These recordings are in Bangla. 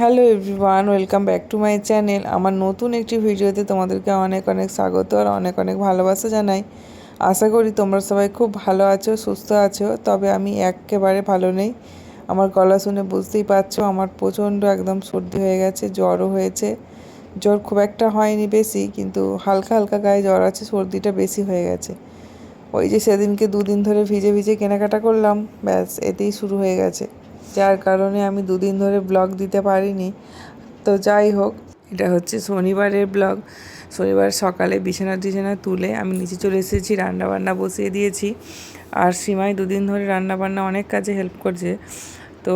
Hello everyone, welcome back to my channel. আমার নতুন একটি ভিডিওতে তোমাদেরকে অনেক অনেক স্বাগত আর অনেক অনেক ভালোবাসা জানাই। আশা করি তোমরা সবাই খুব ভালো আছো, সুস্থ আছো, তবে আমি একেবারে ভালো নেই। আমার গলা শুনে বুঝতেই পারছ, আমার প্রচণ্ড একদম সর্দি হয়ে গেছে, জ্বরও হয়েছে। জ্বর খুব একটা হয়নি বেশি, কিন্তু হালকা হালকা গায়ে জ্বর আছে, সর্দিটা বেশি হয়ে গেছে। ওই যে সেদিনকে দুদিন ধরে ভিজে ভিজে কেনাকাটা করলাম, ব্যাস এতেই শুরু হয়ে গেছে। যার কারণে আমি দুদিন ধরে ব্লগ দিতে পারিনি। তো যাই হোক, এটা হচ্ছে শনিবারের ব্লগ শনিবার সকালে বিছানা টিছানা তুলে আমি নিচে চলে এসেছি, রান্নাবান্না বসিয়ে দিয়েছি। আর সীমাই দুদিন ধরে রান্নাবান্না অনেক কাজে হেল্প করছে। তো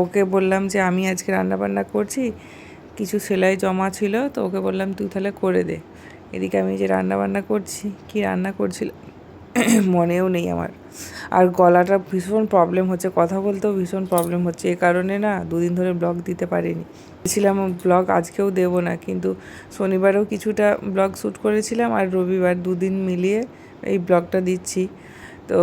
ওকে বললাম যে, আমি আজকে রান্নাবান্না করছি, কিছু সেলাই জমা ছিল, তো ওকে বললাম, তুই তাহলে করে দে। এদিকে আমি যে রান্নাবান্না করছি, কি রান্না করছিলাম মনেও নেই আমার। আর গলাটা ভীষণ প্রবলেম হচ্ছে, কথা বলতেও ভীষণ প্রবলেম হচ্ছে। এ কারণে না দুদিন ধরে ব্লগ দিতে পারিনি। ছিলাম ব্লগ আজকেও দেবো না। কিন্তু শনিবারেও কিছুটা ব্লগ শ্যুট করেছিলাম আর রবিবার দুদিন মিলিয়ে এই ব্লগটা দিচ্ছি। তো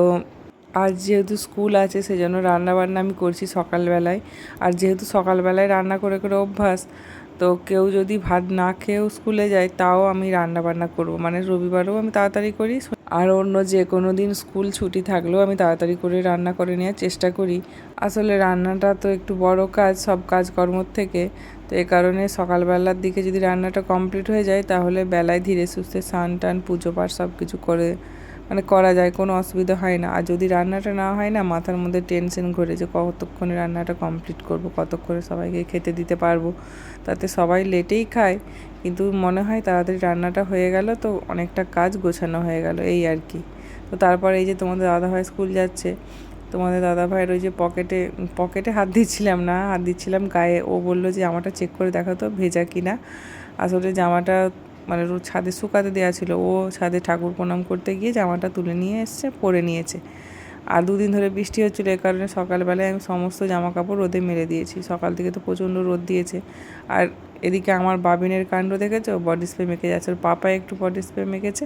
আজ যেহেতু স্কুল আছে, সেজন্য রান্নাবান্না আমি করছি সকালবেলায়। আর যেহেতু সকালবেলায় রান্না করে করে অভ্যাস, তো কেউ যদি ভাত না খেয়েও স্কুলে যায়, তাও আমি রান্না বান্না করব। মানে রবিবারেও আমি তাড়াতাড়ি করি আর অন্য যে কোনো দিন স্কুল ছুটি থাকলেও আমি তাড়াতাড়ি করে রান্না করে নেওয়ার চেষ্টা করি। আসলে রান্নাটা তো একটু বড় কাজ, সব কাজকর্মর থেকে। তো এ কারণে সকালবেলার দিকে যদি রান্নাটা কমপ্লিট হয়ে যায়, তাহলে বেলায় ধীরে সুস্থে স্নান টান পুজো পাঠ সব কিছু করে মানে করা যায়, কোনো অসুবিধা হয় না। আর যদি রান্নাটা না হয় না, মাথার মধ্যে টেনশন ঘুরে যে কতক্ষণে রান্নাটা কমপ্লিট করব, কতক্ষণে সবাইকে খেতে দিতে পারব, তাতে সবাই লেটেই খায়। কিন্তু মনে হয় তাড়াতাড়ি রান্নাটা হয়ে গেল, তো অনেকটা কাজ গোছানো হয়ে গেল, এই আর কি। তো তারপরে এই যে তোমাদের দাদাভাই স্কুল যাচ্ছে, তোমাদের দাদাভাইয়ের ওই যে পকেটে পকেটে হাত দিচ্ছিলাম না, হাত দিচ্ছিলাম গায়ে। ও বলল যে জামাটা চেক করে দেখো তো ভেজা কিনা? আসলে জামাটা মানে ছাদে শুকাতে দেওয়া ছিল। ও ছাদে ঠাকুর প্রণাম করতে গিয়ে জামাটা তুলে নিয়ে এসছে, পরে নিয়েছে। আর দুদিন ধরে বৃষ্টি হচ্ছিল, এ কারণে সকালবেলায় আমি সমস্ত জামা কাপড় রোদে মেলে দিয়েছি। সকাল থেকে তো প্রচণ্ড রোদ দিয়েছে। আর এদিকে আমার বাবিনের কাণ্ড দেখেছ? বডি স্প্রে মেখে যাচ্ছে। ওর পাপায় একটু বডি স্প্রে মেখেছে,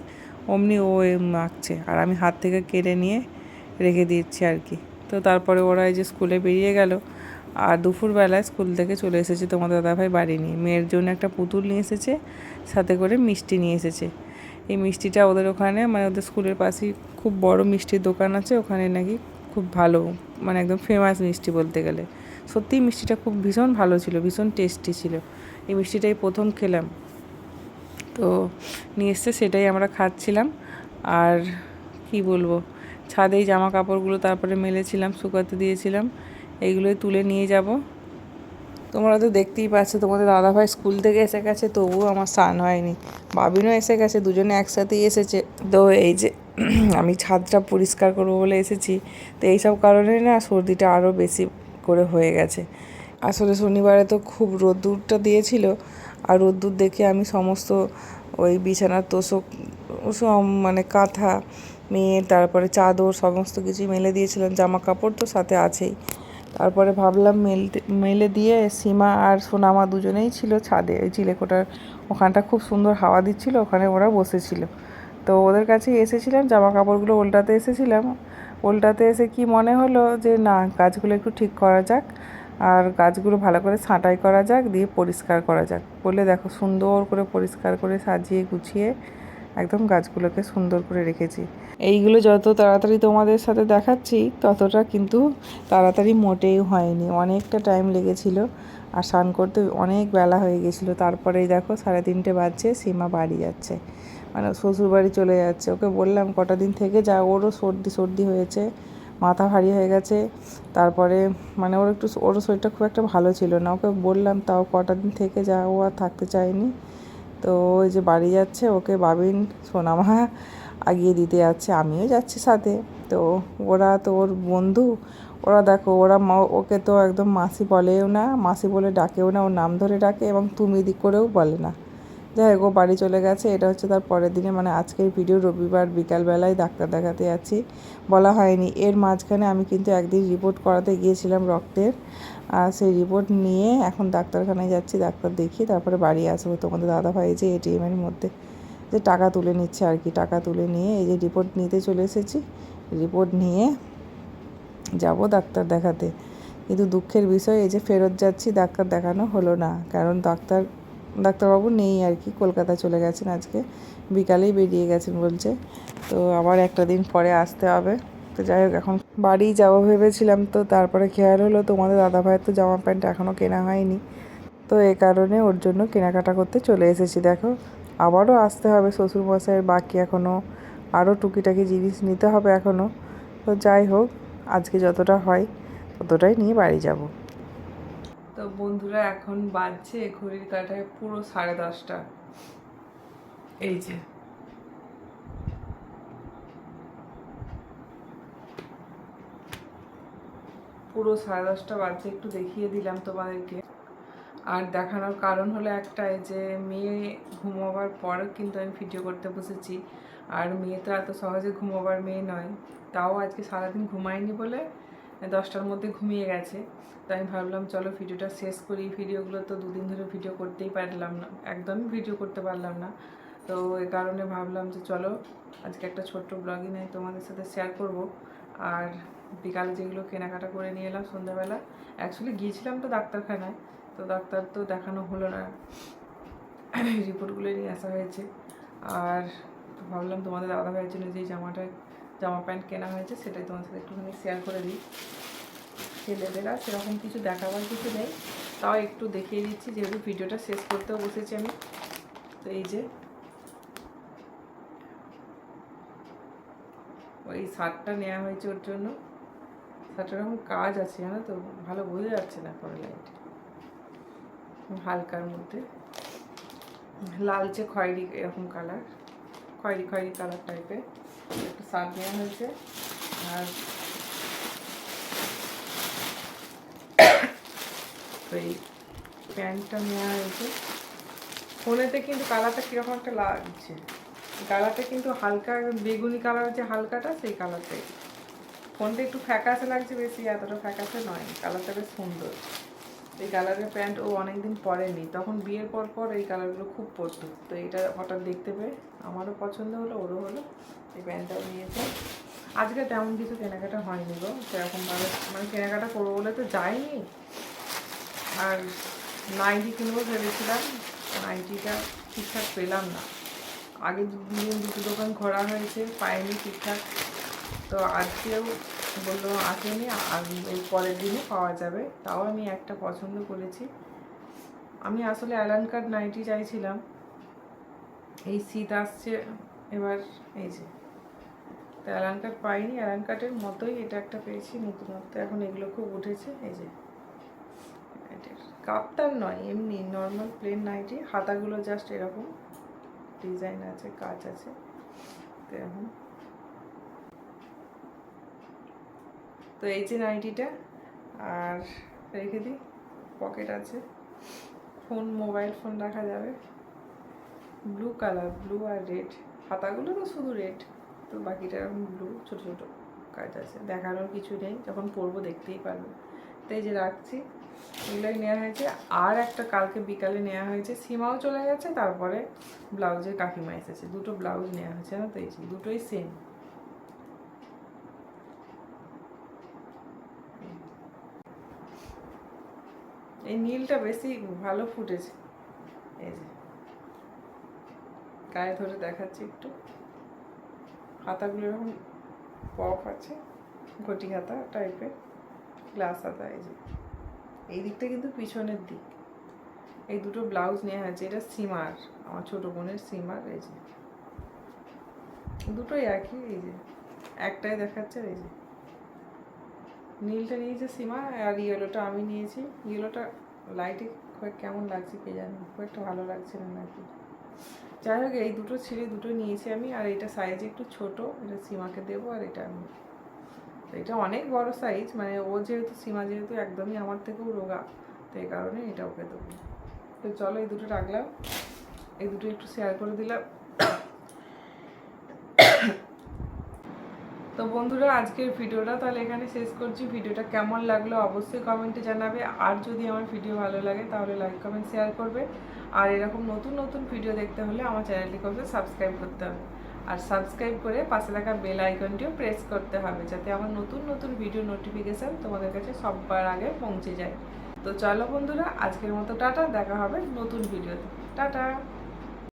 অমনি ও মাখছে। আর আমি হাত থেকে কেড়ে নিয়ে রেখে দিচ্ছি আর কি। তো তারপরে ওরা এই যে স্কুলে বেরিয়ে গেল। আর দুপুরবেলায় স্কুল থেকে চলে এসেছে তোমাদের দাদাভাই বাড়ি নিয়ে। মেয়ের জন্য একটা পুতুল নিয়ে এসেছে, সাথে করে মিষ্টি নিয়ে এসেছে। এই মিষ্টিটা ওদের ওখানে মানে ওদের স্কুলের পাশেই খুব বড় মিষ্টির দোকান আছে, ওখানে নাকি খুব ভালো মানে একদম ফেমাস মিষ্টি বলতে গেলে। সত্যিই মিষ্টিটা খুব ভীষণ ভালো ছিল, ভীষণ টেস্টি ছিল। এই মিষ্টিটাই প্রথম খেলাম। তো নিয়ে এসছে, সেটাই আমরা খাচ্ছিলাম। আর কি বলব, ছাদেই জামা কাপড়গুলো তারপরে মেলেছিলাম, শুকাতে দিয়েছিলাম। এইগুলোই তুলে নিয়ে যাব। তোমরা তো দেখতেই পাচ্ছ, তোমাদের দাদাভাই স্কুল থেকে এসে গেছে, তবুও আমার স্নান হয়নি। বাবিনও এসে গেছে, দুজনে একসাথেই এসেছে। তো এই যে, আমি ছাদটা পরিষ্কার করব বলে এসেছি। তো এইসব কারণে না সর্দিটা আরও বেশি করে হয়ে গেছে। আসলে শনিবারে তো খুব রোদ্দুরটা দিয়েছিল, আর রোদ্দুর দেখে আমি সমস্ত ওই বিছানার তোষক, সব মানে কাঁথা, মেয়ের, তারপরে চাদর, সমস্ত কিছুই মেলে দিয়েছিলাম। জামা কাপড় তো সাথে আছেই। তারপরে ভাবলাম মেলতে মেলে দিয়ে সীমা আর সোনামা দুজনেই ছিল ছাদে ওই চিলেকোটার ওখানটা খুব সুন্দর হাওয়া দিচ্ছিল, ওখানে ওরা বসেছিল। তো ওদের কাছে এসেছিলাম জামা কাপড়গুলো উল্টাতে এসেছিলাম। উল্টাতে এসে কি মনে হলো যে, না, গাছগুলো একটু ঠিক করা যাক আর গাছগুলো ভালো করে ছাঁটাই করা যাক, দিয়ে পরিষ্কার করা যাক। বলে দেখো সুন্দর করে পরিষ্কার করে সাজিয়ে গুছিয়ে একদম গাছগুলোকে সুন্দর করে রেখেছি। এইগুলো যত তাড়াতাড়ি তোমাদের সাথে দেখাচ্ছি, ততটা কিন্তু তাড়াতাড়ি মোটেই হয়নি। অনেকটা টাইম লেগেছিল আর স্নান করতে অনেক বেলা হয়ে গেছিল। তারপরেই দেখো সাড়ে তিনটে বাজছে, সীমা বাড়ি যাচ্ছে। মানে শ্বশুর বাড়ি চলে যাচ্ছে। ওকে বললাম, কটা দিন থেকে যা, ওরও সর্দি সর্দি হয়েছে, মাথা ভারী হয়ে গেছে। তারপরে মানে ওর একটু, ওর শরীরটা খুব একটা ভালো ছিল না। ওকে বললাম, তাও কটা দিন থেকে যা, ও আর থাকতে চায়নি। তো ওই যে বাড়ি যাচ্ছে, ওকে বাবিন, সোনামা আগিয়ে দিতে যাচ্ছে, আমিও যাচ্ছি সাথে। তো ওরা তো ওর বন্ধু, ওরা দেখো, ওরা ওকে তো একদম মাসি বলেও না, মাসি বলে ডাকেও না, ওর নাম ধরে ডাকে এবং তুমি দিক করেও বলে না। যাই হোক বাড়ি চলে গেছে। এটা হচ্ছে তার পরের দিনে মানে আজকের ভিডিও রবিবার বিকালবেলায় ডাক্তার দেখাতে যাচ্ছি। বলা হয়নি। এর মাঝখানে আমি কিন্তু একদিন রিপোর্ট করাতে গিয়েছিলাম রক্তের। আর সেই রিপোর্ট নিয়ে এখন ডাক্তারখানায় যাচ্ছি, ডাক্তার দেখিয়ে তারপরে বাড়ি আসব। তোমাদের দাদাভাই যে এটিএমের মধ্যে যে টাকা তুলে নিচ্ছে আর কি, টাকা তুলে নিয়ে এই যে রিপোর্ট নিতে চলে এসেছি। রিপোর্ট নিয়ে যাব ডাক্তার দেখাতে। কিন্তু দুঃখের বিষয়, এই যে ফেরত যাচ্ছি, ডাক্তার দেখানো হলো না। কারণ ডাক্তার ডাক্তারবাবু নেই আর কি, কলকাতা চলে গেছেন আজকে। বিকালেই বেরিয়ে গেছেন বলছে। তো আবার একটা দিন পরে আসতে হবে। তো যাই হোক, এখন বাড়ি যাব ভেবেছিলাম তো, তারপরে খেয়াল হলো তোমাদের দাদাভাইয়ের তো জামা প্যান্ট এখনও কেনা হয়নি। তো এই কারণে ওর জন্য কেনাকাটা করতে চলে এসেছি, দেখো। আবারও আসতে হবে শ্বশুরমশাইয়ের, বাকি এখনও আরও টুকিটাকি জিনিস নিতে হবে এখনও তো যাই হোক, আজকে যতটা হয় ততটাই নিয়ে বাড়ি যাব। তো বন্ধুরা, এখন বাজছে ঘড়ির কাঁটায় পুরো সাড়ে দশটা। এই যে। পুরো সাড়ে দশটা বাজছে, একটু দেখিয়ে দিলাম তোমাদেরকে। আর দেখানোর কারণ হলো একটাই যে, মেয়ে ঘুমোবার পর কিন্তু আমি ভিডিও করতে বসেছি। আর মেয়ে তো এত সহজে ঘুমোবার মেয়ে নয়। তাও আজকে সারাদিন ঘুমায়নি বলে দশটার মধ্যে ঘুমিয়ে গেছে। তাই আমি ভাবলাম, চলো ভিডিওটা শেষ করি। ভিডিওগুলো তো দুদিন ধরে ভিডিও করতেই পারলাম না। একদমই ভিডিও করতে পারলাম না। তো এই কারণে ভাবলাম যে, চলো আজকে একটা ছোট্ট ব্লগই নেই তোমাদের সাথে শেয়ার করব। আর বিকালে যেগুলো কেনাকাটা করে নিয়ে এলাম সন্ধ্যাবেলা অ্যাকচুয়ালি গিয়েছিলাম তো ডাক্তারখানায়। তো ডাক্তার তো দেখানো হলো না। রিপোর্টগুলো নিয়ে আসা হয়েছে। আর ভাবলাম তোমাদের দাদা ভাইয়ের জন্য যে জামাটা জামা প্যান্ট কেনা হয়েছে, সেটাই তোমার সাথে একটুখানি শেয়ার করে দিই। ছেলেদেরা সেরকম কিছু দেখাবার কিছু নেই, তাও একটু দেখিয়ে দিচ্ছি, যেহেতু ভিডিওটা শেষ করতেও বসেছি আমি। তো এই যে, ওই শার্টটা নেওয়া হয়েছে ওর জন্য। শার্টটার এরকম কাজ আছে, জানো তো? ভালো বোঝা যাচ্ছে না পরে লাইট। হালকার মধ্যে। লালচে খয়েরি এরকম কালার খয়েরি খয়েরি কালার টাইপের একটা শার্ট নেওয়া হয়েছে। আর এই প্যান্টটা নেওয়া হয়েছে। ফোনেতে কিন্তু কালারটা কীরকম একটা লাগছে। কালারটা কিন্তু হালকা বেগুনি কালার যে হালকাটা, সেই কালারটাই। ফোনটা একটু ফ্যাকাসে লাগছে বেশি, এতটা ফ্যাকাসে নয়। কালারটা বেশ সুন্দর। এই কালারের প্যান্ট ও অনেকদিন পরেনি। তখন বিয়ের পর পর এই কালারগুলো খুব পরতো। তো এটা হঠাৎ দেখতে পেয়ে আমারও পছন্দ হলো, ওরও হলো। এই প্যান্টটাও নিয়েছে। আজকে তেমন কিছু কেনাকাটা হয়নি গো সেরকমভাবে মানে কেনাকাটা করব বলে তো যাইনি। আর নাইটি কিনবো ভেবেছিলাম নাইটিটা ঠিকঠাক পেলাম না। আগে দিন দুটো দোকান ঘোরা হয়েছে, পাইনি ঠিকঠাক। তো আজকেও বলল আসেনি, আর এই পরের দিনে পাওয়া যাবে। তাও আমি একটা পছন্দ করেছি। আমি আসলে অ্যালান কার্ড নাইটি চাইছিলাম। এই শীত আসছে, এবার এই যে। তো অ্যালান কার্ড পাইনি অ্যালান কার্ডের মতোই এটা একটা পেয়েছি নতুনত্ব। এখন এগুলো খুব উঠেছে, এই যে কাপ্তান নয়, এমনি নর্মাল প্লেন নাইটি হাতাগুলো জাস্ট এরকম ডিজাইন আছে, কাজ আছে। তো এখন তো এই যে নাইটিটা আর রেখে দিই পকেট আছে। ফোন মোবাইল ফোন রাখা যাবে। ব্লু কালার ব্লু আর রেড হাতাগুলো তো শুধু রেড তো বাকিটা এরকম ব্লু ছোটো ছোটো কাজ আছে। দেখানোর কিছু নেই, যখন পরবো দেখতেই পারবে। তাই যে রাখছি, এগুলোই নেওয়া হয়েছে। আর একটা কালকে বিকালে নেওয়া হয়েছে। সীমাও চলে গেছে, তারপরে ব্লাউজের কাকিমা এসেছে। দুটো ব্লাউজ নেওয়া হয়েছে না তো এই দুটোই সেম এই নীলটা বেশি ভালো ফুটেছে। এই যে, গায়ে ধরে দেখাচ্ছি একটু। হাতাগুলো এরকম পফ আছে, ঘটি হাতা টাইপের গ্লাস হাতা, এই যে। এই দিকটা কিন্তু পিছনের দিক। এই দুটো ব্লাউজ নেওয়া হয়েছে, এটা সিমার, আমার ছোটো বোনের সিমার, এই যে। দুটোই একই, এই যে। একটাই দেখাচ্ছে, এই যে। নীলটা নিয়েছে সীমা, আর ইয়েলোটা আমি নিয়েছি। ইয়েলোটা লাইটে খুব কেমন লাগছে কে জানি, খুব একটা ভালো লাগছে না নাকি। যাই হোক, এই দুটো ছিঁড়ে দুটো নিয়েছি আমি, আর এটা সাইজ একটু ছোট, এটা সীমাকে দেবো আর এটা আমি। এটা অনেক বড় সাইজ মানে ও যেহেতু, সীমা যেহেতু একদমই আমার থেকেও রোগা তো এই কারণে এটা ওকে দেবো। তো চলো এই দুটো রাখলাম, এই দুটো একটু শেয়ার করে দিলাম। তো বন্ধুরা, আজকের ভিডিওটা তাহলে এখানে শেষ করছি। ভিডিওটা কেমন লাগল অবশ্যই কমেন্টে জানাবে, আর যদি আমার ভিডিও ভালো লাগে তাহলে লাইক কমেন্ট শেয়ার করবে। আর এরকম নতুন নতুন ভিডিও দেখতে হলে আমার চ্যানেলটিকে অবশ্যই সাবস্ক্রাইব করতে হবে। আর সাবস্ক্রাইব করে পাশে থাকা বেল আইকনটিও প্রেস করতে হবে, যাতে আমার নতুন নতুন ভিডিও নোটিফিকেশান তোমাদের কাছে সববার আগে পৌঁছে যায়। তো চলো বন্ধুরা, আজকের মতো টাটা, দেখা হবে নতুন ভিডিওতে টাটা!